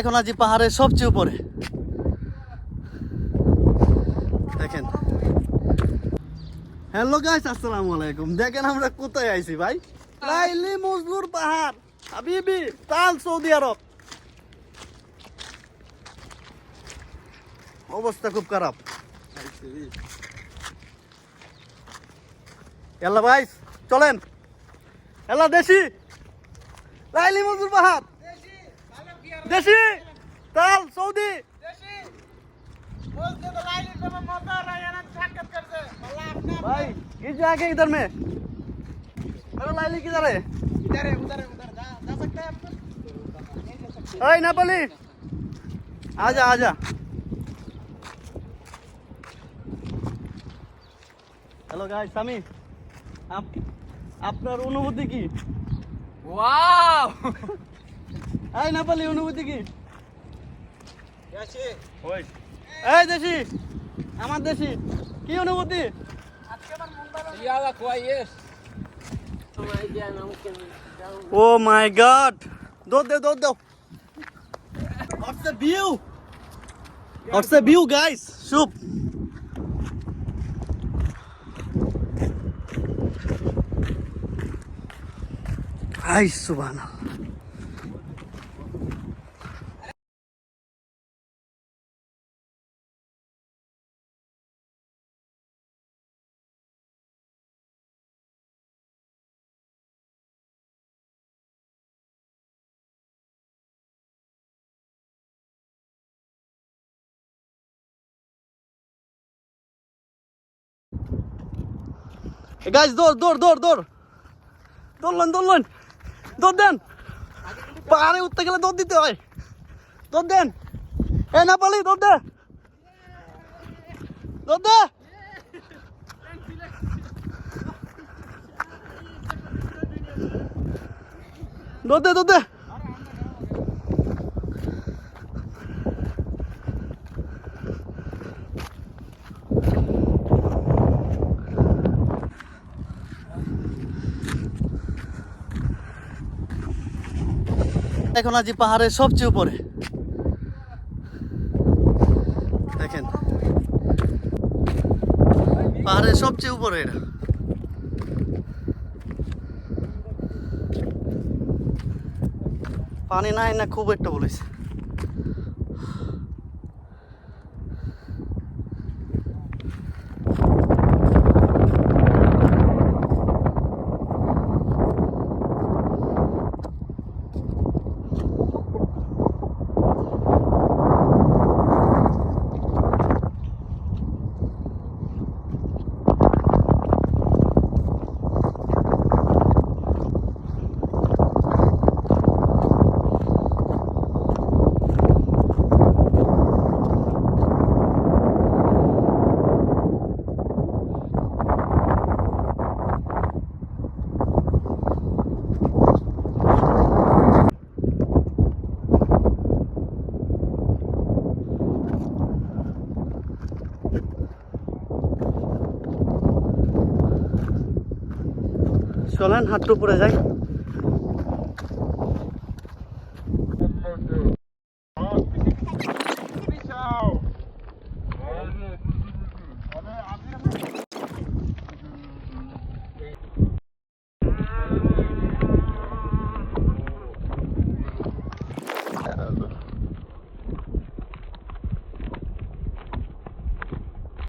এখন আজি পাহাড়ের সবচেয়ে উপরে। দেখেন। হ্যালো গাইস আসসালামু আলাইকুম। দেখেন আমরা কোথায় আইছি ভাই? লাইলি মজদুর পাহাড়। হাবিবি, তাল সৌদি আরব। অবস্থা খুব খারাপ। এল্লা ভাই, চলেন। এল্লা দেশি। লাইলি মজদুর পাহাড়। দেশি তাল সৌদি भाई गिर जाके इधर में अरे लाइली किधर है अरे नेपाली आजा आजा হ্যালো গাইস সামি আপ- আপনার অনুভূতি কি ওয়াও এই না পারলি অনুভূতি কি? এই দেশি আমার দেশি কি অনুভূতি? Oh my god. দৌড় দে দৌড় দাও what's the view what's the view guys soup Ay, subhanallah. Guys দৌড় দৌড় দৌড় দৌড় দৌড়লেন দৌড়লেন দৌড় দেন। পাহাড়ে উঠতে গেলে দৌড় দিতে হয়। দৌড় দেন। এ, না পালি দৌড় দে। দৌড় দে। দৌড় দে দৌড় দে। এখন আজি পাহাড়ের সবচেয়ে উপরে। দেখেন। পাহাড়ের সবচেয়ে উপরে এটা। পানি নাই না, খুব একটা বলেছে। চলেন হাঁটু পড়ে যাই।